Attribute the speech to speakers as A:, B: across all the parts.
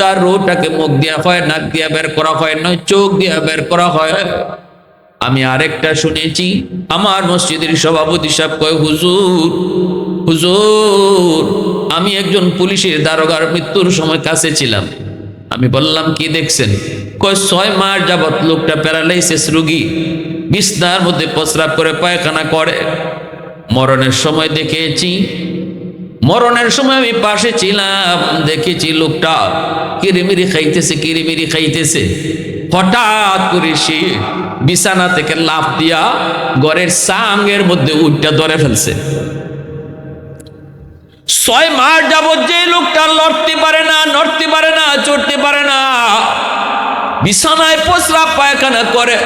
A: তার রোটাকে মুখ দিয়া হয়, নাক দিয়া বের করা হয় নয়, চোখ দিয়া বের করা হয়। আমি আরেকটা শুনেছি, আমার মসজিদের সভাপতি সাহেব কয়, হুজুর হুজুর, আমি একজন পুলিশের দারোগার, মৃত্যুর সময় কাছে ছিলাম। আমি বললাম, কি দেখছেন? কয়, ছয় মাস যাবৎ লোকটা প্যারালাইসিস রুগী, বিছনার মধ্যে প্রস্রাব করে পায়খানা করে। মরণের সময় দেখেছি মরণের সময় আমি পাশে ছিলাম, দেখেছি লোকটা কিরিমিরি খাইতেছে কিরিমিরি খাইতেছে। হঠাৎ করে সে বিছানা থেকে লাফ দিয়া ঘরের সাঙ্গের মধ্যে উঠটা ধরে ফেলছে। ছয় মাস যাবৎ যে লোকটা লড়তে পারে না, নড়তে পারে না, চড়তে পারে না, বিছানায় প্রস্রাব পায়খানা করে।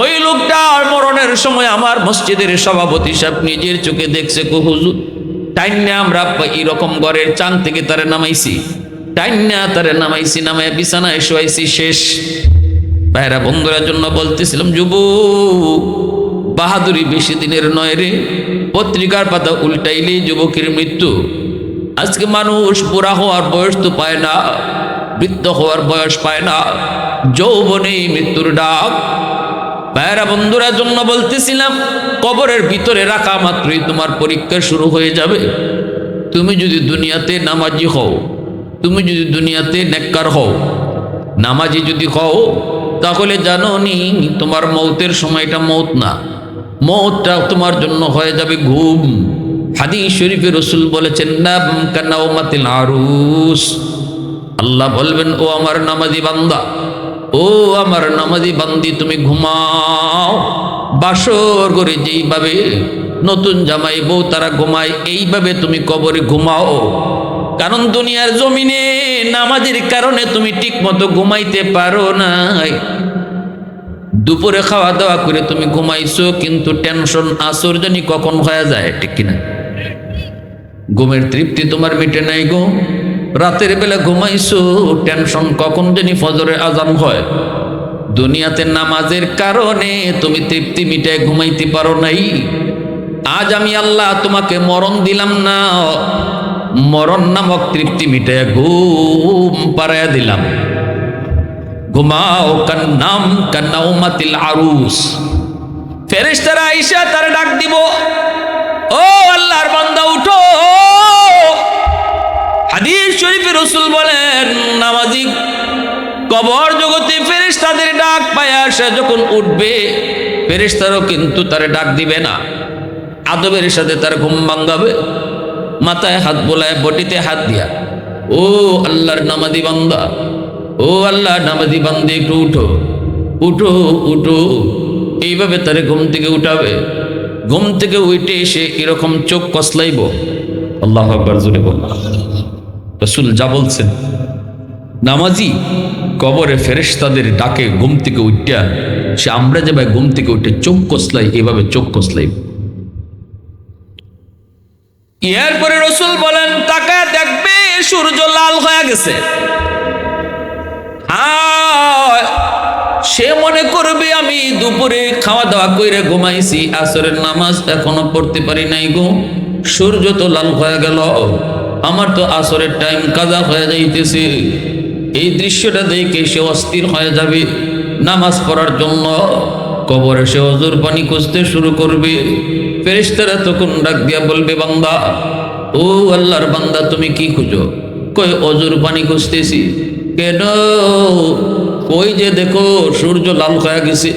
A: ওই লোকটা মরণের সময় আমার মসজিদের সভাপতি সাহেব নিজের চোখে দেখছে কো টাইন্না আমরা এরকম ঘরের চান থেকে তারে নামাইছি। টাইন্না তারে নামাইছি নামাই বিছানায় শোয়াইছি, শেষ। ভাইরা, বন্ধুরা জন্য বলতেছিলাম, যুব, বাহাদুরি বেশি দিনের নয় রে। পত্রিকার পাতা উল্টাইলে যুবকের মৃত্যু। আজকে মানুষ বুড়া হওয়ার বয়স তো পায় না, বৃদ্ধ হওয়ার বয়স পায় না। যৌবনেই মৃত্যুর ডাক। ভাইরা বন্ধুরা জন্য বলতেছিলাম, কবরের ভিতরে রাখা মাত্রই তোমার পরীক্ষা শুরু হয়ে যাবে। তুমি যদি দুনিয়াতে নামাজি হও, তুমি যদি দুনিয়াতে নেককার হও, নামাজি যদি হও, তাহলে জানো নি তোমার মৌতের সময়টা মৌত না। মৌতটা তোমার জন্য হয়ে যাবে ঘুম। হাদি শরীফে রসুল বলেছেন, নাম কানাউমাতিল আরুস। আল্লাহ বলবেন, ও আমার নামাজি বান্দা। ও আমার নামাজি বান্দি, তুমি ঘুমাও। বাসর করে যেইভাবে নতুন জামাই বউ তারা ঘুমায়, এইভাবে তুমি কবরে ঘুমাও। কারণ দুনিয়ার জমিনে নামাজের কারণে তুমি ঠিক মতো ঘুমাইতে পারো নাই। দুপুরে খাওয়া দাওয়া করে তুমি ঘুমাইছো, কিন্তু টেনশন আসর জানি কখন হয়ে যায়, ঠিক কিনা? ঘুমের তৃপ্তি তোমার মিটে নাই গো। রাতের বেলা ঘুমাইছো টেনশন কখন জানি ফজরের আজান হয়। দুনিয়াতে নামাজের কারণে তুমি তৃপ্তি মিটায় ঘুমাইতে পারো নাই। আজ আমি আল্লাহ তোমাকে মরণ দিলাম না, মরণ নামক তৃপ্তি মিটায় ঘুম পাড়াইয়া দিলাম। ঘুমাও কান্নাম কান্নাউমাতিল আরুস। ফেরেশতারা আইসা তার ডাক দিব, ও আল্লাহর বান্দা, উঠো। হাদিস শরীফে রসুল বলেন, নামাজি কবর জগতে ফেরেশতাদের ডাক পায় আসে যখন উঠবে, ফেরেশতারও কিন্তু তার ডাক দিবে না। আদবের সাথে তার ঘুম ভাঙ্গাবে মাথায় হাত বোলায় বটিতে হাত দিয়া, ও আল্লাহর নামাদি বান্দা, ও আল্লাহ নামাজি বান্দে, একটু উঠো উঠো উঠো। এইভাবে তারে ঘুম থেকে উঠাবে। ঘুম থেকে উঠে এসে এরকম চোখ কসলাইব। আল্লাহ আকবর জুড়ে বল রসুল যা বলছেন। নামাজি কবরে ফেরেশতাদের ডাকে ঘুম থেকে উঠা সে আমরা যে ভাই ঘুম থেকে উঠে চোখ কসলাই, এভাবে চোখ কসলাইব এরপরে রসুল বলেন, তাকায় দেখবে সূর্য লাল হয়ে গেছে। সে মনে করবে আমি দুপুরে খাওয়া দাওয়া কইরে ঘুমাইছি, আসরের নামাজ এখনও পড়তে পারি নাই গো। সূর্য তো লাল হয়ে গেল। আমার তো আসরের টাইম কাজা হয়ে যাইতেছে। এই দৃশ্যটা দেখে সে অস্থির হয়ে যাবে। নামাজ পড়ার জন্য কবরে সে অজুর পানি খুঁজতে শুরু করবে। ফেরেশতারা তখন ডাক দিয়া বলবে, বান্দা, ও আল্লাহর বান্দা, তুমি কি খুঁজো? কই অজুর পানি খুঁজতেছি। কেন? ওই যে দেখো, সূর্য লাল হয়ে গেছে।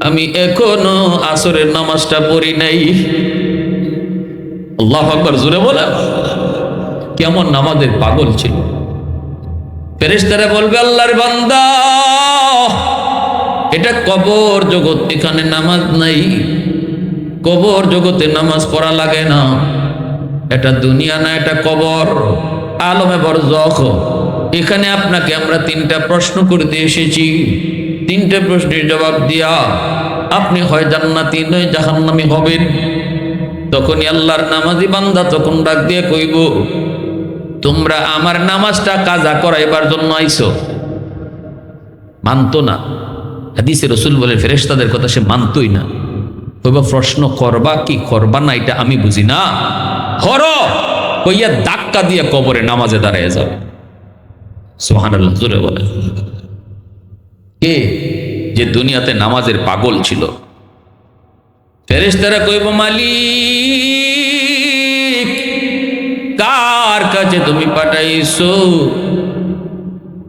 A: আমি এখনও আসরের নামাজটা পড়ি নাই। আল্লাহ আকবর জুড়ে বলে কেমন নামাজের পাগল ছিল। ফেরেশতারা বলবে, আল্লাহর বান্দা, এটা কবর জগৎ, এখানে নামাজ নাই। কবর জগতে নামাজ পড়া লাগে না। এটা দুনিয়া না, এটা কবর। আলমে বড় জখ এখানে আপনাকে আমরা তিনটা প্রশ্ন করতে এসেছি। তিনটে প্রশ্নের জবাব দিয়া আপনি হয় জান্নাতি নয় জাহান্নামি হবেন। তখনই আল্লাহর নামাজি বান্দা তখন ডাক দিয়ে কইব তোমরা আমার নামাজটা কাজা করাইবার জন্য আইছো? মানতো না। হাদিসে রসুল বলে, ফেরেশতাদের কথা সে মানতই না। কইবা, প্রশ্ন করবা কি করবা না, এটা আমি বুঝি না। হর কইয়া ধাক্কা দিয়ে কবরে নামাজে দাঁড়ায় যাবে জোরে বলে। কে যে দুনিয়াতে নামাজের পাগল ছিল? ফেরেশতারা কইব, মালিক! কার কাছে তুমি পাঠাইছো?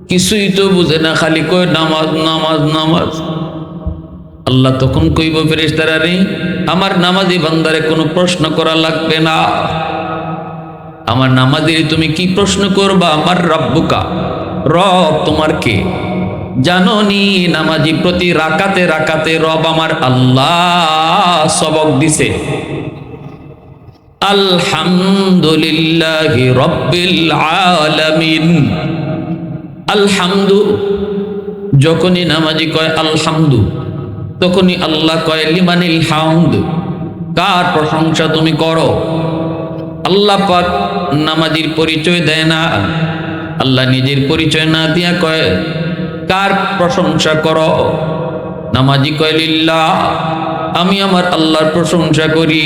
A: কিছুই তো বুঝে না, খালি কই নামাজ নামাজ নামাজ। আল্লাহ তখন কইব, ফেরেশতারা রে, আমার নামাজি বান্দারে কোনো প্রশ্ন করা লাগবে না। আমার নামাজের তুমি কি প্রশ্ন করবা? আমার রব্বুকা। রব তোমার কে? জানো নি নামাজি প্রতি রাকাতে রাকাতে রব আমার আল্লাহ সবক দিছে। আলহামদুলিল্লাহ রব্বিল আলামিন। আলহামদু, যখনই নামাজি কয় আলহামদু, তখনই আল্লাহ কয় লিমানিল হামদ। কার প্রশংসা তুমি করো? আল্লাহ পাক নামাজির পরিচয় দেয় না। আল্লাহ নিজের পরিচয় না দিয়া কয়, কার প্রশংসা করো? নামাজি কয়, লিল্লাহ, আমি আমার আল্লাহর প্রশংসা করি।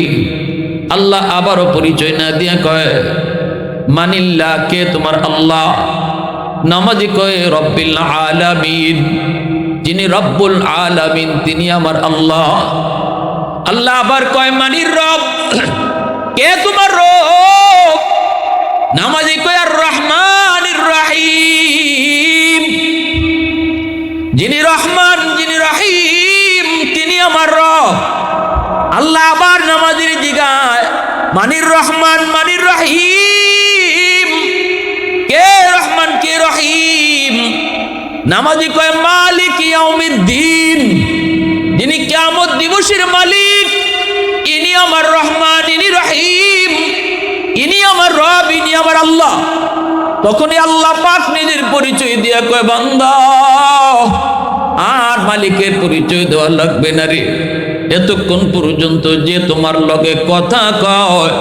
A: আল্লাহ আবারও পরিচয় না দিয়া কয়, মানিল্লা, কে তোমার আল্লাহ? নামাজি কয়, রব্বিল আলামিন। যিনি রব্বুল আলামিন, তিনি আমার আল্লাহ। আল্লাহ আবার কয়, মানির রব? কে তোমার রব? নামাজি কয় আর রহমান রাহিম। যিনি রহমান, যিনি রাহিম, তিনি আমার রব। আল্লাহ আবার নামাজির জিগায় মানির রহমান, মানির রহিম। কে রহমান, কে রহিম? নামাজি কয়, মালিক ইয়াউমিদ্দিন। যিনি কিয়ামত দিবসের মালিক, ইনি আমার রহমান, ইনি রহিম। ইনি আমার রব, ইনি আমার আল্লাহ। তখনই আল্লাহ পাক নিজের পরিচয় দিয়া কয়, বান্দা, আর মালিকের পরিচয় দেওয়া লাগবে না রে। এতক্ষণ পর্যন্ত যে তোমার লগে কথা কয়,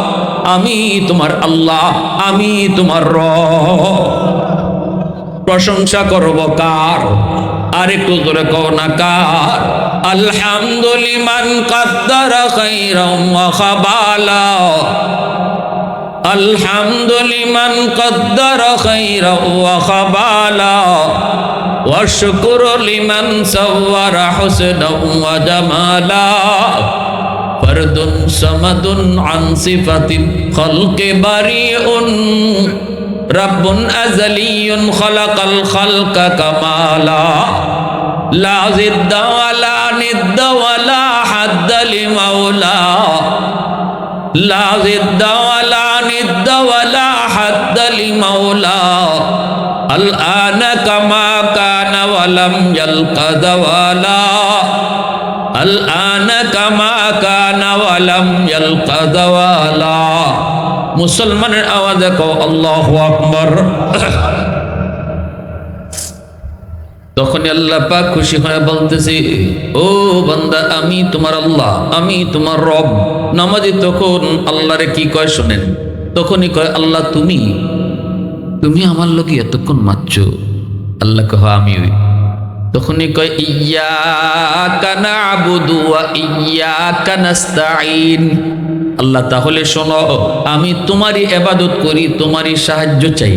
A: আমি তোমার আল্লাহ, আমি তোমার র প্রশংসা করব কার? আর ধরে কও না কার? আলহামদুলিমান কাদ্দার খাইরাম ওয়া খাবালা। আলহামদুলিমান কাদ্দার খাইরাম ওয়া খাবালা। والشكر لمن صور حسنا وجمالا فرد صمد عن صفة الخلق بريء رب أزلي خلق الخلق كمالا لا ضد ولا ند ولا حد لمولا لا ضد ولا ند ولا حد لمولا الآن كما كان ولم يلق زوالا الآن كما كان ولم يلق زوالا মুসলমানের আওয়াজে কও আল্লাহ আকবর তখন আল্লাহ পাক খুশি হয়ে বলতেছি ও বান্দা আমি তোমার আল্লাহ আমি তোমার রব নামাজি তখন আল্লাহরে কি কয় শোনেন তখনই কয় আল্লাহ তুমি তুমি আমার লোকে এতক্ষণ মারছ আল্লাহ কহ আমি ওই তখনই কয় ইয়া কানা আবুদু ইয়া কানাস্তাইন আল্লাহ, তাহলে শোনো, আমি তোমারই এবাদত করি, তোমারই সাহায্য চাই।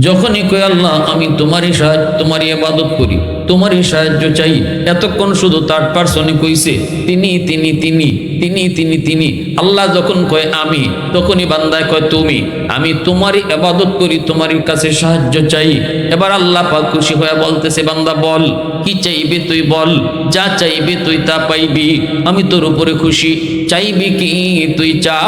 A: যখনই কয়, আল্লাহ, আমি তোমারই সাহায্য, তোমারই এবাদত করি। তোমারই সাহায্য চাই। এতক্ষণ শুধু থার্ড পার্সনে কইছে, তিনি তিনি তিনি তিনি তিনি তিনি। আল্লাহ যখন কয়, আমি, তখনই বান্দায় কয়, তুমি। আমি তোমারই আবাদত করি, তোমারই কাছে সাহায্য চাই। এবার আল্লাহ পাক খুশি হয়ে বলতেছে, বান্দা, বল, কি চাইবে তুই বল? যা চাইবে তুই তা পাইবি। আমি তোর উপরে খুশি। চাইবি কি তুই চা?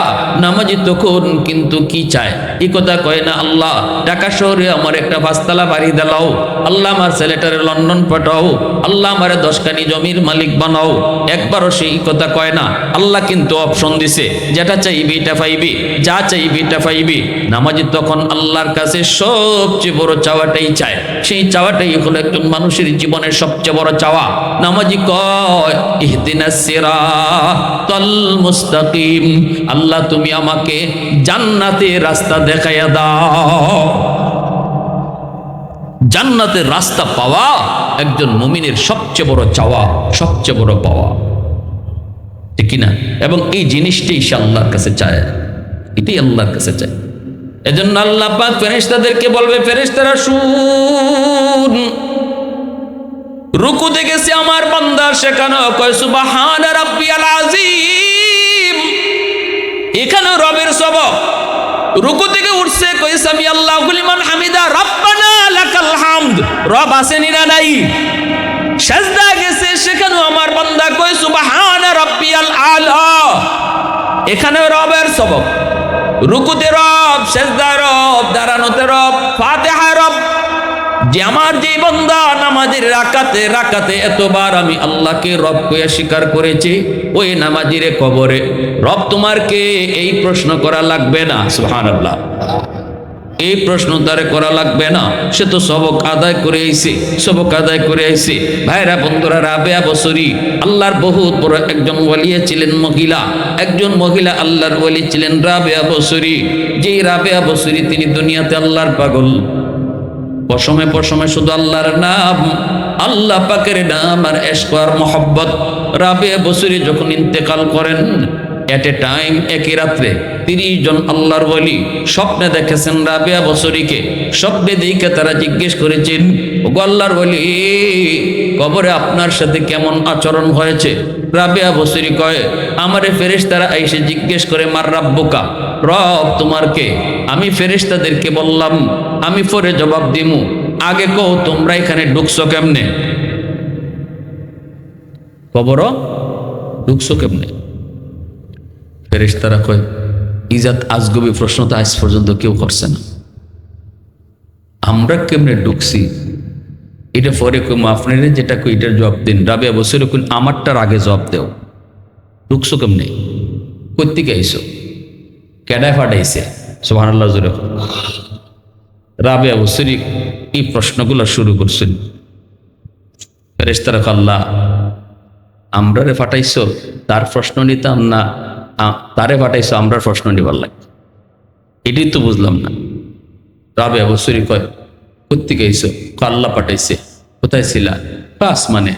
A: নামাজি তখন কিন্তু কি চায়? এই কথা কয় না আল্লাহ, ঢাকা শহরে আমার একটা পাঁচতলা বাড়ি দিলাও। আল্লাহ আমার ছেলেটারে লন্ডন পাঠাও। আল্লাহ আমারে দশখানি জমির মালিক বানাও। একবারও সেই কথা কয় না। আল্লাহ কিন্তু অপশন দিছে, যেটা চাইবি এটা পাইবি, যা চাইবি এটা পাইবি। নামাজি তখন আল্লাহর কাছে সবচেয়ে বড় চাওয়াটাই চায়। সেই চাওয়াটাই হলো একজন মানুষের জীবনের সবচেয়ে বড় চাওয়া। নামাজি কয়, ইহদিনা সিরাতাল মুস্তাকিম। আল্লাহ তুমি আমাকে জান্নাতের রাস্তা দেখাইয়া দাও। জান্নাতের রাস্তা পাওয়া একজন মুমিনের সবচেয়ে বড় চাওয়া, সবচেয়ে বড় পাওয়া। ঠিক কিনা? এবং এই জিনিসটাই সে আল্লাহর কাছে চায়। এটাই আল্লাহর কাছে চায়। এজন্য আল্লাহ পাক বলবে শুন। রুকু দেখেছি আমার বান্দা, সেখানে কয়, সুবাহান রাব্বিয়াল আজিম এখানে রবের সবক রুকু থেকে উঠছে কই সামি আল্লাহ লিমান রব আসেনি না নাই? সাজদা গেছে, সেখানেও আমার বান্দা কই সুবাহান রাব্বিয়াল আলা। এখানে রবের সবক। রুকুতে রব সেজদায় রব, দাঁড়ানোতে রব, ফাতেহা রব। যে আমার যে বন্দা নামাজের রাকাতে রাকাতে এতবার আমি আল্লাহকে রব কইয়া স্বীকার করেছি, ওই নামাজিরে কবরে। রব তোমার কে এই প্রশ্ন করা লাগবে না, সুবহানাল্লাহ। এই প্রশ্ন তারে করা লাগবে না। সে তো সবক আদায় করে আইছে, সবক আদায় করে আইছে। ভাইরা, বন্ধুরা, রাবেয়া বসরি, আল্লাহর বহুত বড় একজন ওয়ালিয়া ছিলেন মহিলা। একজন মহিলা আল্লাহর ওয়ালি ছিলেন রাবেয়া বসরি। যেই রাবেয়া বসরি, তিনি দুনিয়াতে আল্লাহর পাগল। পশমে পশমে শুধু আল্লাহর নাম। আল্লাহ পাকের নাম আর এসকর মোহব্বত। রাবেয়া বসুরি যখন ইন্তেকাল করেন এট এ টাইম একই রাত্রে তিরিশ জন আল্লাহর বলি স্বপ্নে দেখেছেন রাবেয়া বসরিকে স্বপ্নে দেখে তারা জিজ্ঞেস করেছেন, ওগো আল্লাহর বলি কবরে আপনার সাথে কেমন আচরণ হয়েছে? রাবেয়া বসরি কয়, আমারে ফেরেশতারা এসে জিজ্ঞেস করে, মার রাব্বুকা, রব তোমার কে? আমি ফেরেশতাদেরকে বললাম, আমি পরে জবাব দিমু। আগে কও, তোমরা এখানে ঢুকছো কেমনে? কবর ঢুকছো কেমনে? ফেরেশতারা কয়, ইজাত আজগবি প্রশ্ন তো আজ পর্যন্ত কেউ করছে না। আমরা কেমনে ঢুকছি? এটা পরে কই আপনার যেটা কই এটার জবাব দিন। রাবে বসে কই আমারটার আগে জবাব দেও। ঢুকছো কেমনে? কোথেকে আইসো কেডায় ফাটাইছে? সোহান আল্লাহ জুড়ে রাবে বসরি এই প্রশ্নগুলো শুরু করছেন। ফেরেস্তারা আল্লাহ আমরা রে ফাটাইছো, তার প্রশ্ন নিতাম না। তারে ফাটাইছ আমরা প্রশ্ন নিবার লাগে এটাই তো বুঝলাম না। রাবে অবশ্যই কয় কোথেকে আইসো কাল্লা পাঠাইছে। কোথায় ছিলা? বাস মানে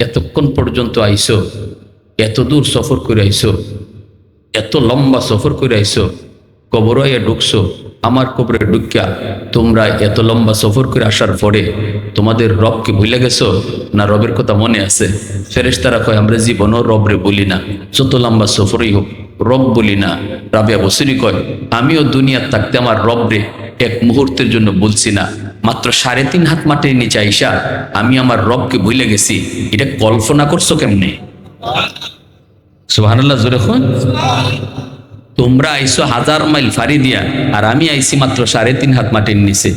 A: এতক্ষণ পর্যন্ত আইসো এত দূর সফর করে আইসো এত লম্বা সফর করে আইসো কবর ঢুকছো আমার কবরে ঢুকিয়া তোমরা এত লম্বা সফর করে আসার পরে তোমাদের রবকে ভুলে গেছো? না রবের কথা মনে আছে? ফেরেশতারা কয়, আমরা জীবনও রবরে বলি না, যত লম্বা সফরই হোক, রব বলি না। রাবিয়া বসুরি কয়, আমিও দুনিয়ার থাকতে আমার রবরে এক মুহূর্তের জন্য বলছি না। মাত্র সাড়ে তিন হাত মাটির নিচে আইসা আমি আমার রবকে ভুলে গেছি। এটা কল্পনা করছ কেমনে? সুবহানাল্লাহ, জোরে তোমরা আইসো হাজার মাইল ফাড়ি দিয়া, আর আমি আইসি মাত্র সাড়ে তিন হাত মাটির নিচে।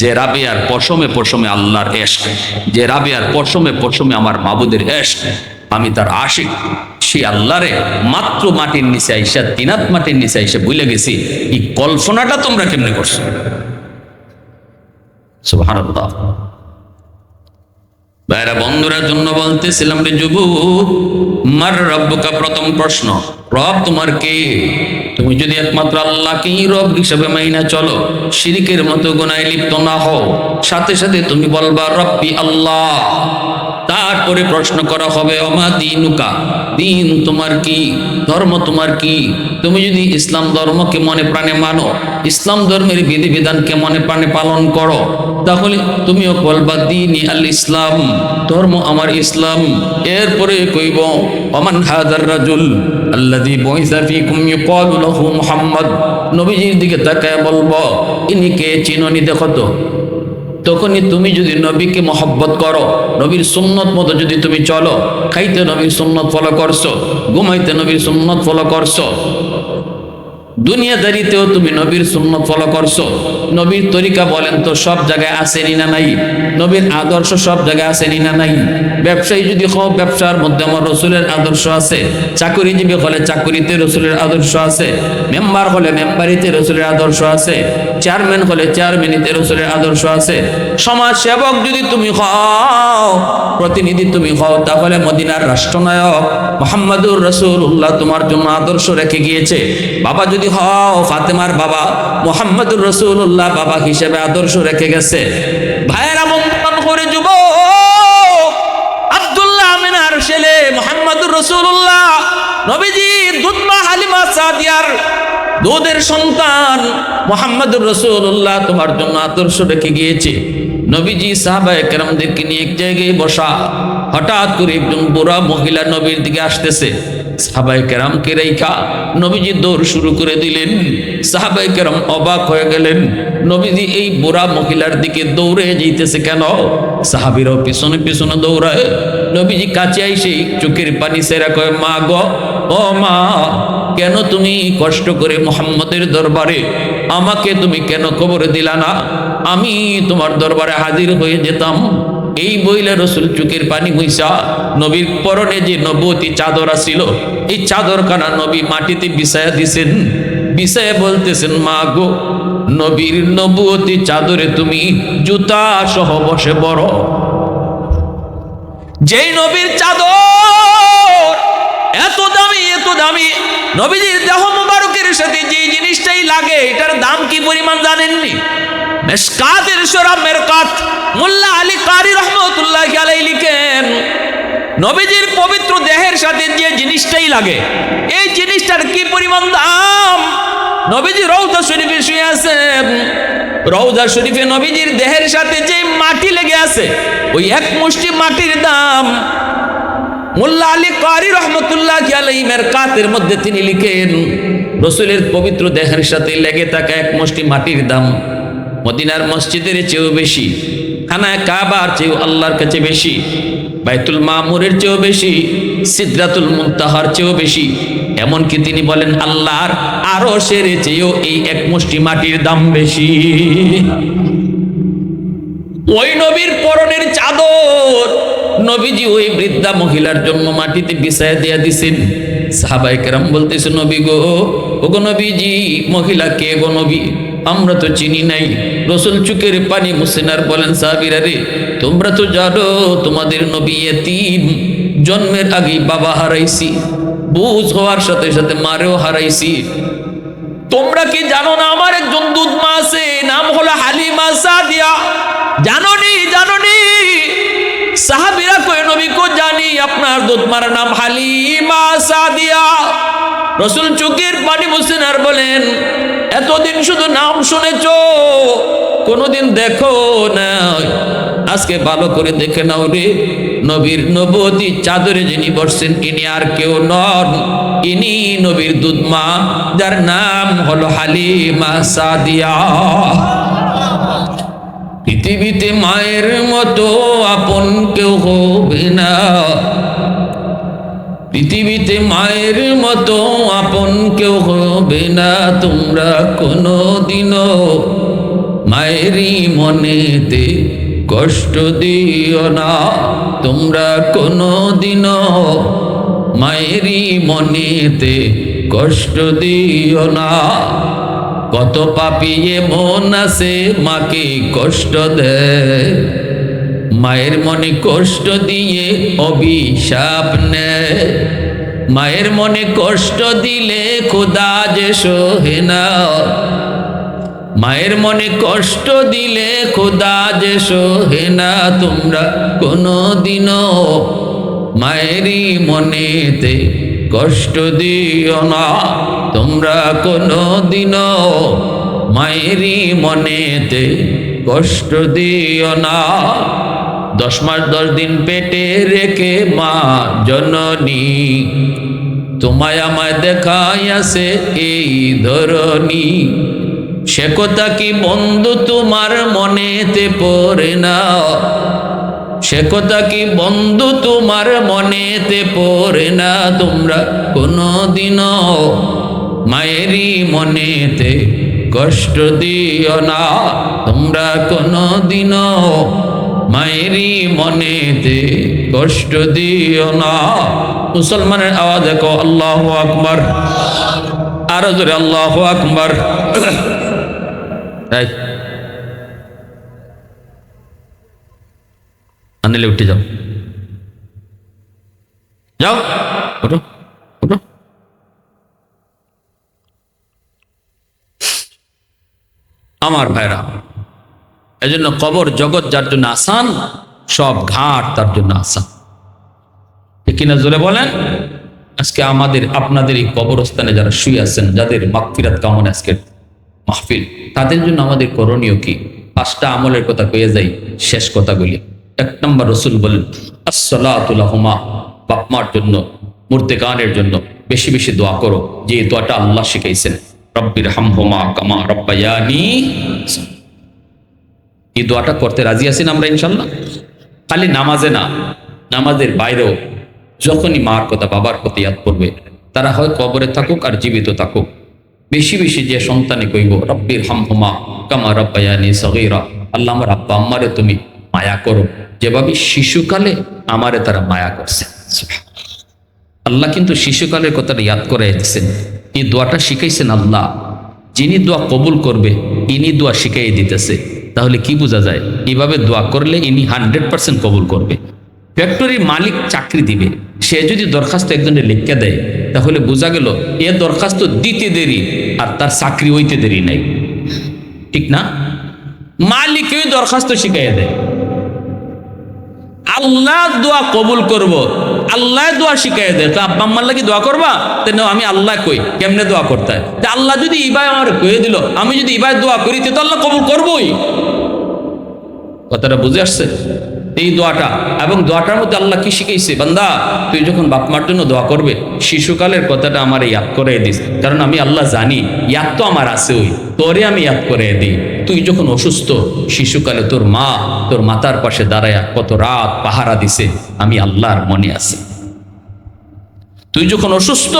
A: যে রাবে আর পশমে পশমে আল্লাহর এশ যে রাবে আর পশমে পশমে আমার মাবুদের এশ আমি তার আশিক। সেই আল্লাহরে মাত্র মাটির নিচে আইসা, তিন হাত মাটির নিচে আইসা ভুলে গেছি, এই কল্পনাটা তোমরা কেমনে করছ? সুবহানাল্লাহ। ভাইরা, বন্ধুরা, জন্য বলতেছিলাম রে যুবু মার রব্বকা প্রথম প্রশ্ন, রব তোমার কে? তুমি যদি একমাত্র আল্লাহকেই রব হিসাবে মাইনা চলো, শিরিকের মতো গোনায় লিপ্ত না হও, সাথে সাথে তুমি বলবা রব্বি আল্লাহ। তারপরে প্রশ্ন করা হবে, অমা দিনুকা? দিন তোমার কি? ধর্ম তোমার কি? তুমি যদি ইসলাম ধর্মকে মনে প্রাণে মানো, ইসলাম ধর্মের বিধিবিধানকে মনে প্রাণে পালন করো, তাহলে তুমিও বলবা দিনই আল ইসলাম, ধর্ম আমার ইসলাম। এরপরে কইব, অমান হাদার রাজুল আল্লাযী বুইসা ফীকুম ইউকালু লাহু মুহাম্মদ। নবীজির দিকে তাকায় বলব, ইনি কে? চিননি দেখো তো। তখনই তুমি যদি নবীকে মহব্বত করো, নবীর সুন্নত মতো যদি তুমি চলো, খাইতে নবীর সুন্নত ফলো করছ, ঘুমাইতে নবীর সুন্নত ফলো করছ। দুনিয়াদারিতেও তুমি নবীর সুন্নত ফলো করছ। নবীর তরিকা বলেন তো সব জায়গায় আসেনি না নাই? নবীর আদর্শ সব জায়গায় আসেনি না নাই? ব্যবসায়ী যদি হও, ব্যবসার মধ্যে আমার রসুলের আদর্শ আছে। চাকুরিজীবী হলে চাকুরিতে রসুলের আদর্শ আছে। মেম্বার হলে মেম্বারিতে রসুলের আদর্শ আছে। চেয়ারম্যান হলে চেয়ারম্যানিতে রসুলের আদর্শ আছে। সমাজ সেবক যদি তুমি হও, প্রতিনিধি তুমি হও, তাহলে মদিনার রাষ্ট্রনায়ক মোহাম্মদুর রসুল্লাহ তোমার জন্য আদর্শ রেখে গিয়েছে। বাবা যদি হও ফাতেমার বাবা মোহাম্মদুর রসুল্লাহ বাবা হিসেবে আদর্শ রেখে গেছে। ভাইয়েরা বন্ধন করে যুব আব্দুল্লাহ আমিনার ছেলে মোহাম্মদুর রসুল্লাহ নবীজি দুধমা হালিমা সাদিয়ার দুধের সন্তান মোহাম্মদুর রসুল্লাহ তোমার জন্য আদর্শ রেখে গিয়েছে। নবীজি সাহাবায়ে কেরামদেরকে নিয়ে এক জায়গায় বসা, হঠাৎ করে একজন বুড়া মহিলা নবীর দিকে আসতেছে। সাহাবাই কেরামকে রেখা নবীজি দৌড় শুরু করে দিলেন। সাহাবাই কেরাম অবাক হয়ে গেলেন, নবীজি এই বুড়া মহিলার দিকে দৌড়ে যেতেছে কেন? সাহাবিরাও পিছনে পিছনে দৌড়ায়। নবীজি কাছে আইসে চোখের পানি সেরা কয়, মা গ, ও মা, কেন তুমি কষ্ট করে মোহাম্মদের দরবারে আমাকে তুমি কেন খবর দিলা না? আমি তোমার দরবারে হাজির হয়ে যেতাম। এই বইলে রসুল চুকের পানি বইসা নবীর পরনে যে নবতী চাদর আসিল এই চাদর কানা নবী মাটিতে বিছায়া দিছেন। বিছায়া বলতেছেন, মা গো, নবীর নবতী চাদরে তুমি জুতা সহ বসে বড় যেই নবীর চাদর এত দামি এত দামি, নবীজির দেহ মুবারকের সাথে যে জিনিসটাই লাগে, এটার দাম কি পরিমাণ জানেননি? মেসকাতের সরা মেরকাত মোল্লা আলী কারি রহমতুল্লাহ আলাই লিখেন, নবীজির পবিত্র দেহের সাথে যে জিনিসটাই লাগে, এই জিনিসটার কি পরিমাণ দাম? নবীজি রৌদা শরীফে শুয়ে আছেন। রৌদা শরীফে নবীজির দেহের সাথে যে মাটি লেগে আছে, ওই এক মুষ্টি মাটির দাম। মোল্লা আলী কারি রহমতুল্লাহ আলাইমের কাতের মধ্যে তিনি লিখেন, রসুলের পবিত্র দেহের সাথে লেগে থাকা এক মুষ্টি মাটির দাম। মদিনার মসজিদের চেয়েও বেশি, খানায় কাবার চেয়েও আল্লাহর কাছে বেশি, বাইতুল মামুরের চেয়েও বেশি সিদ্ধাতুল মুন্তাহার চেয়েও বেশি। এমনকি তিনি বলেন, আল্লাহর আরও সেরে চেয়েও এই এক মুষ্টি মাটির দাম বেশি। ওই নবীর পরনের চাদর নবীজি ওই বৃদ্ধা মহিলার জন্য মাটিতে বিছায় দিয়া দিছেন। সাহাবাই কেরাম বলতেছে, নবী গো গো নবীজি, মহিলা কে গো নবী? আমরা তো চিনি নাই। রসুল চুকের পানি মুসিনার বলেন, সাহাবিরা রে, তোমরা তো জানো, তোমাদের নবী এতিম, জন্মের আগেই বাবা হারাইছি, বুঝ হওয়ার সাথে সাথে মারেও হারাইছি। তোমরা কি জানো না, আমার একজন দুধ মা আছে, নাম হলো হালিমা সাদিয়া। জাননি জাননি? সাহাবিরা কই নবী কো জানি, আপনার দুধ মার নাম হালিমা সাদিয়া। রসুল চোখের পানি বসেন আর বলেন, এতদিন শুধু নাম শুনেছ, কোনোদিন দেখো না আজকে ভালো করে দেখে নাও রে, নবীর নবতী চাদরে যিনি বসছেন, ইনি আর কেউ নন। ইনি নবীর দুধমা, যার নাম হলো হালিমা সাদিয়া। পৃথিবীতে মায়ের মতো আপন কেউ হবে না। পৃথিবীতে মায়ের মতো আপন কেউ হবে না, তোমরা কোনো দিনও মায়েরই মনেতে কষ্ট দিও না, তোমরা কোনো দিনও মায়েরই মনেতে কষ্ট দিও না। কত পাপিয়ে মন আছে, মাকে কষ্ট দেয়। মায়ের মনে কষ্ট দিয়ে অভিশাপ নেয়। মায়ের মনে কষ্ট দিলে খোদা যে সোহে না। মায়ের মনে কষ্ট দিলে খোদা যে সোহে না। তোমরা কোনো দিনও মায়েরই মনেতে কষ্ট দিও না। তোমরা কোনো দিনও মায়েরই মনেতে কষ্ট দিও না। দশ মাস, দশ দিন পেটে রেখে মা জননী, তোমায় আমায় দেখাই আছে এই ধরনী সে কথা কি বন্ধু তোমার মনেতে পড়ে না? সে কথা কি বন্ধু তোমার মনেতে পড়ে না তোমরা কোনো দিনও মায়েরই মনেতে কষ্ট দিও না তোমরা কোনো দিনও মায়েরই মনেতে কষ্ট দিও না। মুসলমানের আওয়াজ দেখো, আল্লাহ আকবর। আরও জোরে, আল্লাহ আকবর। আনিলে উঠে যাও। যাও আমার ভাইরা এজন্য কবর জগৎ যার জন্য আসান, সব ঘাট তার জন্য আসান। ঠিক কিনা জোরে বলেন? আজকে আমাদের, আপনাদের এই কবরস্থানে যারা শুয়ে আছেন, যাদের মাগফিরাত কামনা আজকের মাহফিল, তাদের জন্য আমাদের করণীয় কি? পাঁচটা আমলের কথা কয়ে যাই, শেষ কথাগুলি এক নম্বর রসুল বলেন আসসালাতুল্লাহমা বাপমার জন্য মুর্দেগানের জন্য বেশি বেশি দোয়া করো। যে এই দোয়াটা আল্লাহ শিখাইছেন রব্বির হামহমা কামা রব্বায়ানি এই দোয়াটা করতে রাজি আছেন আমরা ইনশাল্লাহ খালি নামাজে না, নামাজের বাইরেও যখনই মার কথা, বাবার কথা ইয়াদ করবে তারা হয় কবরে থাকুক আর জীবিত থাকুক। বেশি বেশি যে সন্তানে কইব, রব্বির হামহুমা কামা রব্বায়ানি সগীরা আল্লাহ আমার আব্বা আম্মারে তুমি মায়া করো। যেভাবে শিশুকালে আমারে তারা মায়া করছে। আল্লাহ কিন্তু শিশুকালের কথাটা ইয়াদ করে দিচ্ছেন এই দোয়াটা শিখাইছেন আল্লাহ। যিনি দোয়া কবুল করবে, ইনি দোয়া শিখাই দিতেছে। তাহলে কি বোঝা যায়? এইভাবে দোয়া করলে ইনি হান্ড্রেড পার্সেন্ট কবুল করবে। ফ্যাক্টরির মালিক চাকরি দিবে। সে যদি দরখাস্ত একজনের লিখকে দেয়, তাহলে বোঝা গেল এ দরখাস্ত দিতে দেরি আর তার চাকরি হইতে দেরি নাই। ঠিক না? মালিকই দরখাস্ত শিখাইয়া দেয়। আল্লাহ দোয়া কবুল করব। আল্লাহ দোয়া শিখাই দেয়। তো আব্বা আম্মার লাগি দোয়া করবা? তেন আমি আল্লাহ কই, কেমনে দোয়া করতে হয়? তা আল্লাহ যদি ইবাই আমার কয়ে দিল, আমি যদি ইবাই দোয়া করি, তো আল্লাহ কবুল করবই। কথাটা বুঝে আসছে? এই দোয়াটা, এবং দোয়াটার মধ্যে আল্লাহ কি শিখাইছে? বান্দা, তুই যখন বাপ মার জন্য দোয়া করবে, শিশুকালের কথাটা আমার ইয়াদ করে দিস। কারণ আমি আল্লাহ জানি, ইয়াদ তো আমার আছে ওই তোরে আমি ইয়াদ করে দিই। তুই যখন অসুস্থ, শিশুকালে তোর মা তোর মাতার পাশে দাঁড়ায়া কত রাত পাহারা দিছে, আমি আল্লাহর মনে আছে। তুই যখন অসুস্থ,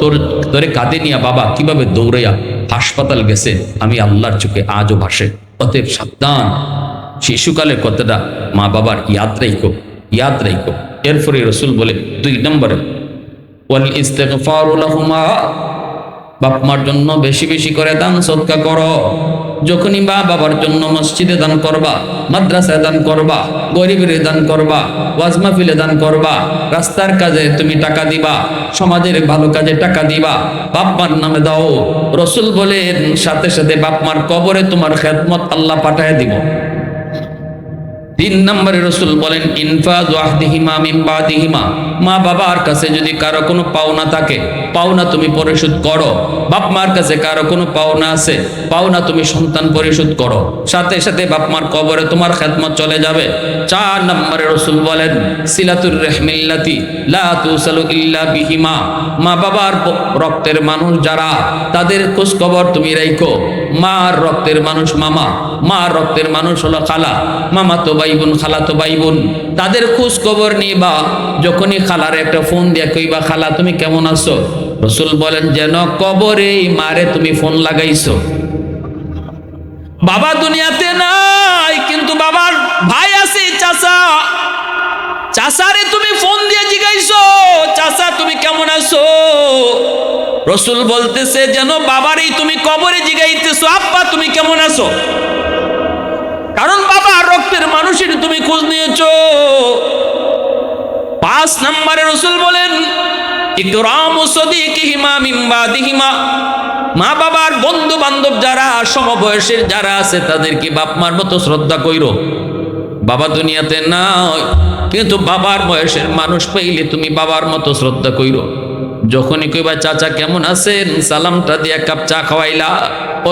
A: তোর, তোরে কাঁদে নিয়া বাবা কীভাবে দৌড়াইয়া হাসপাতাল গেছে, আমি আল্লাহর চোখে আজও ভাসে। অতএব সাবধান শিশুকালের কথাটা মা বাবার ইয়াদ রাইকো ইয়াদ রাইকো এরপরে রসুল বলে, দুই নম্বরে, ওয়াল বাপ মার জন্য বেশি বেশি করে দান সৎকা করো। যখনই মা বাবার জন্য মসজিদে দান করবা, মাদ্রাসায় দান করবা, গরিবের দান করবা, ওয়াজ মাহফিলে দান করবা, রাস্তার কাজে তুমি টাকা দিবা, সমাজের ভালো কাজে টাকা দিবা বাপমার নামে দাও। রসুল বলেন, সাথে সাথে বাপমার কবরে তোমার খেদমত আল্লাহ পাঠায় দিব। তিন নম্বরে রসুল বলেন, ইনফাজ ওয়াহদিহিমা মিম্বাদিহিমা মা বাবার কাছে যদি কারও কোনো পাওনা থাকে, পাওনা তুমি পরিশোধ করো। বাপ মার কাছে কারও কোনো পাওনা আছে, পাওনা তুমি সন্তান পরিশোধ করো। সাথে সাথে বাপ মার কবরে তোমার খেদমত চলে যাবে। চার নম্বরে রসুল বলেন, সিলাতুর রেহমিল্লাতি ইল্লা বিহিমা। মা বাবার রক্তের মানুষ যারা, তাদের খোঁজ খবর তুমি রাইখো। মার রক্তের মানুষ মামা, মার রক্তের মানুষ হলো খালা। মামা তো ভাই বোন খালা তো ভাই বোন তাদের খোঁজ খবর নিয়ে বা যখনই খালার একটা ফোন দিয়া কইবা, খালা, তুমি কেমন আছো? রসুল বলেন, যেন কবরে মারে তুমি ফোন লাগাইছো। বাবা দুনিয়াতে নাই, কিন্তু বাবার ভাই আছে, চাচা। চাচারে তুমি ফোন দিয়ে জিগাইছো চাচা, তুমি কেমন আছো? রসুল বলতেছে যেন, বাবারই তুমি কবরে জিগাইতেছো, আব্বা, তুমি কেমন আছো? কারণ বাবা রক্তের মানুষের তুমি খোঁজ নিয়েছো। পাঁচ নম্বরে রসুল বলেন মা বাবার বন্ধু বান্ধব যারা, সমবয়সের যারা আছে, তাদেরকে বাপ মার মতো শ্রদ্ধা কইরো। বাবা দুনিয়াতে নাই, কিন্তু বাবার বয়সের মানুষ পাইলে তুমি বাবার মতো শ্রদ্ধা কইরো। যখনই কইবা, চাচা কেমন আছেন? সালামটা দিয়ে কাপ চা খাওয়াইলা।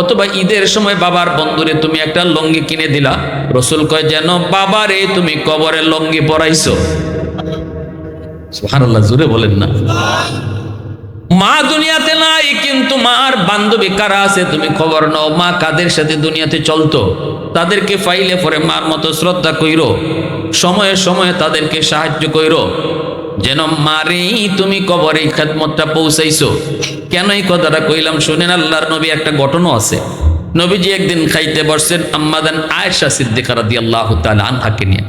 A: অথবা ঈদের সময় বাবার বন্ধুরে তুমি একটা লঙ্গি কিনে দিলা। রসুল কয়, যেন বাবারে তুমি কবরে লঙ্গি পরাইছো। সুবহানাল্লাহ জুড়ে বলেন না। মা দুনিয়াতে নাই, কিন্তু মার বান্ধবী কারা আছে তুমি খবর নাও। মা কাদের সাথে দুনিয়াতে চলতো? তাদেরকে ফাইলে পরে মার মতো শ্রদ্ধা কইরো, সময়ে সময়ে তাদেরকে সাহায্য কইরো। যেন মারেই তুমি কবরে খেদমতটা পৌঁছাইছো। কেন এই কথাটা কইলাম? শুনেন আল্লাহর নবী একটা ঘটনা আছে। নবীজি একদিন খাইতে বসছেন আম্মাদান আয়েশা সিদ্দিকা রাদিয়াল্লাহু তাআলা আনহাকে নিয়ে।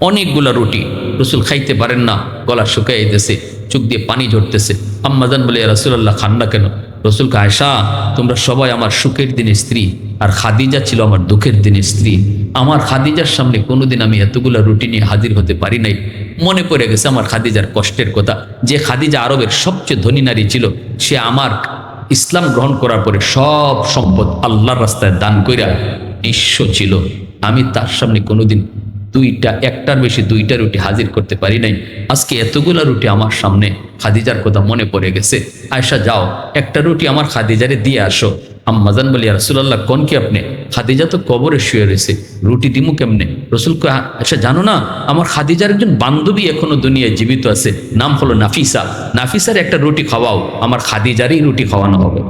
A: অনেকগুলা রুটি। রসুল খাইতে পারেন না, গলা শুকাইতেছে চোখ দিয়ে পানি ঝরতেছে। আম্মাজান বলে রসুল্লাহ খান না কেন? রসুলকে আয়সা তোমরা সবাই আমার সুখের দিনের স্ত্রী। আর খাদিজা ছিল আমার দুঃখের দিনের স্ত্রী। আমার খাদিজার সামনে কোনোদিন আমি এতগুলা রুটি নিয়ে হাজির হতে পারি নাই। মনে পড়ে গেছে আমার খাদিজার কষ্টের কথা, যে খাদিজা আরবের সবচেয়ে ধনী নারী ছিল, সে আমার ইসলাম গ্রহণ করার পরে সব সম্পদ আল্লাহর রাস্তায় দান কইরা নিঃস্ব ছিল। আমি তার সামনে কোনোদিন দুইটা, একটার বেশি দুইটা রুটি হাজির করতে পারি নাই। আজকে এতগুলা রুটি আমার সামনে খাদিজার কথা মনে পড়ে গেছে। আয়সা যাও, একটা রুটি আমার খাদিজারে দিয়ে আসো। আম্মাজান বলি রসুল্লাহ কন কি আপনি? খাদিজা তো কবরে শুয়ে রয়েছে, রুটি দিমু কেমনে? রসুল আচ্ছা জানো না, আমার খাদিজার একজন বান্ধবী এখনও দুনিয়ায় জীবিত আছে, নাম হলো নাফিসা। নাফিসার একটা রুটি খাওয়াও, আমার খাদিজারই রুটি খাওয়ানো হবে।